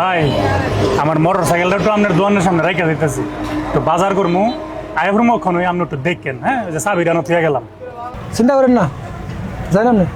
ভাই, আমার মোটর সাইকেলটা একটু আপনার দোকানের সামনে রেখে দিতেছি। তো বাজার করব আইব্রু ওখানে আপনি একটু দেখেন হ্যাঁ? যে সাবিরানো থেকে গেলাম। চিন্তা করেন না জানেন না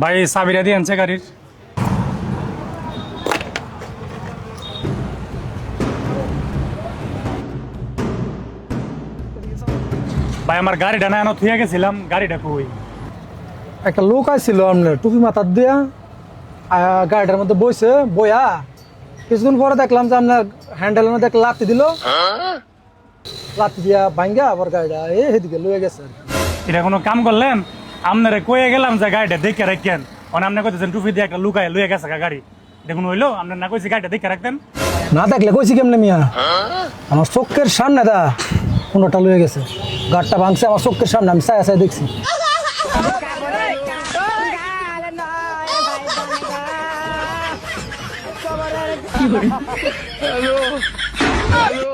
ভাই চাবিটা দিয়ে আনছে গাড়ির। ভাই আমার গাড়িটা না এনে থুয়ে গেছিলাম গাড়িটা কই? একটা লোক আসছিল আপনার টুপি মাথার দিয়া গাড়িটার মধ্যে বইছে বইয়া কিছুক্ষণ পরে দেখলাম যে আপনার হ্যান্ডেলের মধ্যে একটা লাত্তি দিল। লাত্তি দিয়া ভাঙ্গা আবার গাড়িটা এই সেদিকে লয়ে গেছে। এটা কোনো কাম করলেন? আপনারে কয়ে গেলাম যে গাড়িটা দেখে রাখেন। মানে আপনি কইতেছেন টুপি দিয়ে একটা লুকায় লুয়ে গেছে গাড়ি। দেখুন হইল আপনার না কইছি গাড়িটা দেখে রাখতেন। না দেখলে কইছি কেমনে মিয়া? আমার চোখের সামনে দা কোনোটা লয়ে গেছে। গাড়টা ভাঙছে আমার চোখের সামনে আমি চাই চাই দেখছি। Halo. Halo.